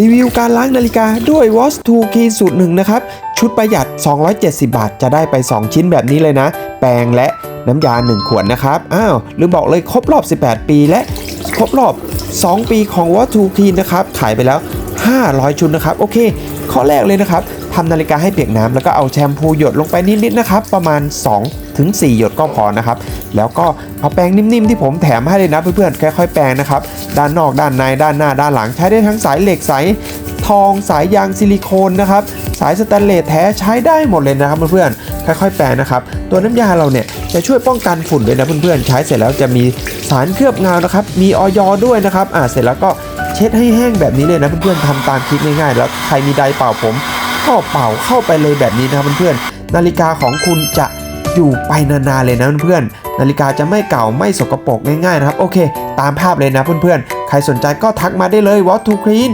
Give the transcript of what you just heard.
รีวิวการล้างนาฬิกาด้วย Watch 2 Key สูตรหนึ่งนะครับ ชุดประหยัด 270 บาท จะได้ไป 2 ชิ้นแบบนี้เลยนะ แปรงและน้ำยา 1 ขวดนะครับ อ้าวลืมบอกเลยครบรอบ 18 ปีและครบรอบ 2 ปีของ Watch 2 Key นะครับ ขายไปแล้ว 500 ชุดนะครับ โอเค ข้อแรกเลยนะครับ ทำนาฬิกาให้เปียกน้ำแล้วก็เอาแชมพูหยดลงไปนิดๆนะครับ ประมาณ 2 ถึง 4 หยดก็พอนะครับ แล้วก็เอาแปรงนิ่มๆที่ผมแถมให้เลยนะเพื่อนๆค่อยๆแปรงนะครับ ด้านนอกด้านในด้านหน้าด้านหลังใช้ได้ทั้งสายเหล็กสายทองสายยางซิลิโคนนะครับสายสแตนเลสแท้ใช้ได้หมดเลยนะครับเพื่อนๆค่อยๆแปรงนะครับ ตัวน้ำยาเราเนี่ยจะช่วยป้องกันฝุ่นด้วยนะเพื่อนๆใช้เสร็จแล้วจะมีสารเคลือบเงานะครับ มีออยด้วยนะครับอ่าเสร็จแล้วก็เช็ดให้แห้งแบบนี้เลยนะเพื่อนๆทำตามคลิปง่ายๆ แล้วใครมีไดร์เป่าผม ก็เป่าเข้าไปเลยแบบนี้นะครับเพื่อนๆนาฬิกาของคุณจะอยู่ไปนานๆเลยนะเพื่อนๆนาฬิกาจะไม่เก่าไม่สกปรกง่ายๆนะครับ โอเค ตามภาพเลยนะเพื่อนๆ ใครสนใจก็ทักมาได้เลย What to Clean